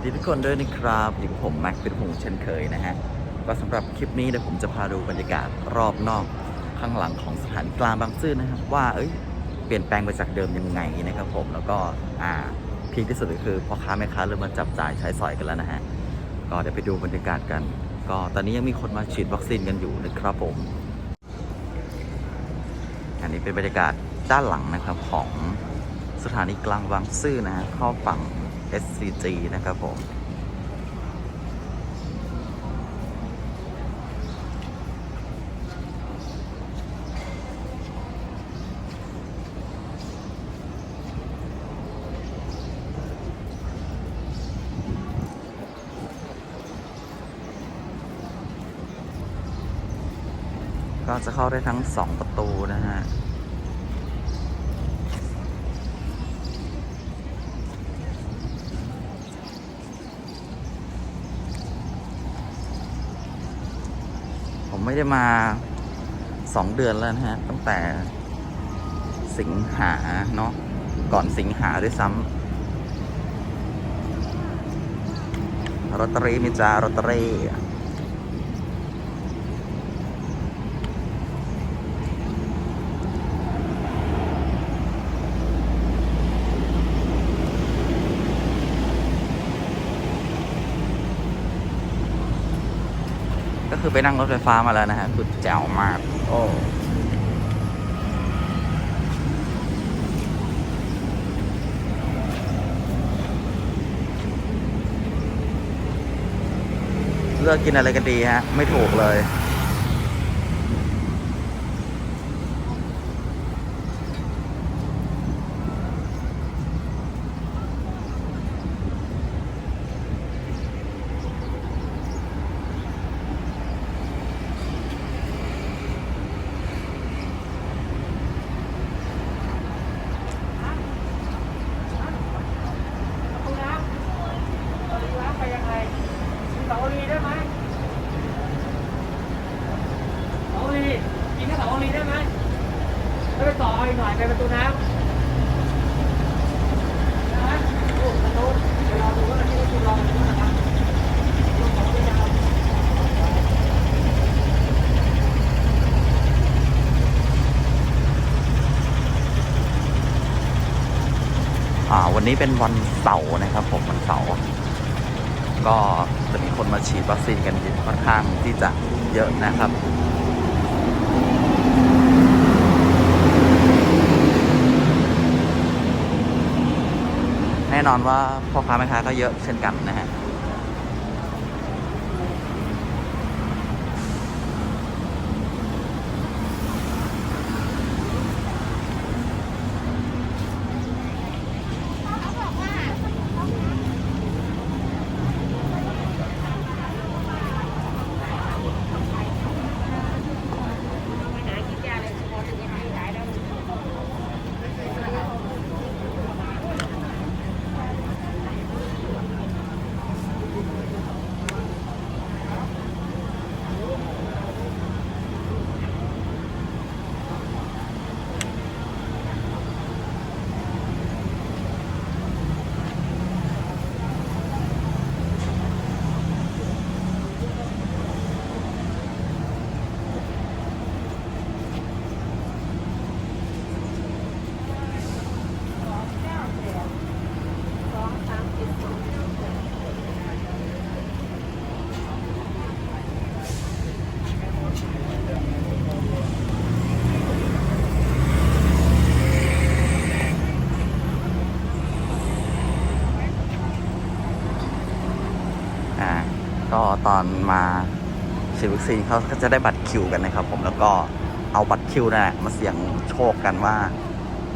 วัสดีทุกคนด้วยนะครับอยู่กับผมแม็กเป็นพงษ์เช่นเคยนะฮะก็สำหรับคลิปนี้เดี๋ยวผมจะพาดูบรรยากาศรอบนอกข้างหลังของสถานกลางบางซื่อนะครับว่าเอ้ยเปลี่ยนแปลงไปจากเดิมยังไงนะครับผมแล้วก็อ่าพีคที่สุดก็คือพ่อค้าแม่ค้าเริ่มมาจับจ่ายใช้สอยกันแล้วนะฮะก็เดี๋ยวไปดูบรรยากาศกัน ก็ตอนนี้ยังมีคนมาฉีดวัคซีนกันอยู่นะครับผม อันนี้เป็นบรรยากาศด้านหลังนะครับของสถานีกลางบางซื่อนะฮะเข้าฝั่ง SCG นะครับผม ก็จะเข้าได้ทั้งสองประตูนะฮะ ผมไม่ได้มาสองเดือนแล้วนะฮะ ตั้งแต่สิงหาเนาะก่อนสิงหาด้วยซ้ำรตอรีมิจารตอรี คือไปนั่งรถไฟฟ้ามาแล้วนะฮะคือแจ๋วมาก โอ้เลือกกินอะไรกันดีฮะ ไม่ถูกเลย คุณน้ำสวัสดีครับไปยังไงกินเสาวรีได้ไหมเสาวรีกินแค่เสาวรีได้ไหม แล้วไปต่ออีกหน่อยไปประตูน้ำได้ไหมโอ้ประตูเดี๋ยวรอดูว่าที่คุณรอดูนะครับลงเสาวรียาวอ่าวันนี้เป็นวันเสาร์นะครับผมวันเสาร์ก็จะมีคนมาฉีดวัคซีนกันค่อนข้างที่จะเยอะนะครับ แน่นอนว่าพ่อค้าแม่ค้าก็เยอะเช่นกัน ตอนมาฉีดวัคซีนเขาก็จะได้บัตรคิวกันนะครับ ผมแล้วก็เอาบัตรคิวนั่ะมาเสี่ยงโชคกันว่า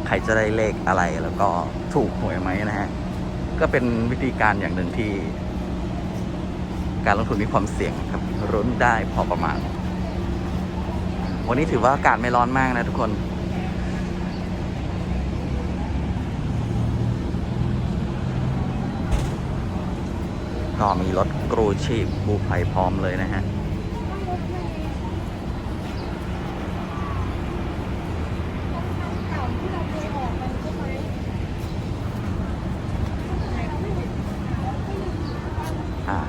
ใครจะได้เลขอะไรแล้วก็ถูกหวยไหมนะฮะก็เป็นวิธีการอย่างหนึ่งที่ การลงทุนมีความเสี่ยงครับรุ้นได้พอประมาณ วันนี้ถือว่าอากาศไม่ร้อนมากนะทุกคน ก็มีรถกรูชีพกู้ภัยพร้อมเลยนะฮะอ่า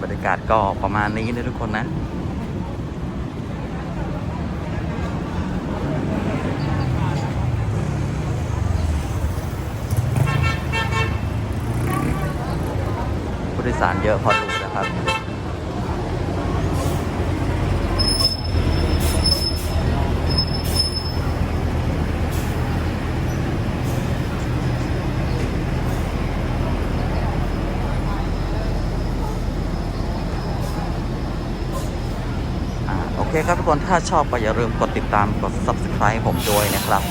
บรรยากาศก็ประมาณนี้นะทุกคนนะ ผู้โดย สารเยอะพอดูนะครับโอเคครับทุกคน ถ้าชอบก็อย่าลืมกดติดตามกด subscribe ผมด้วยนะครับ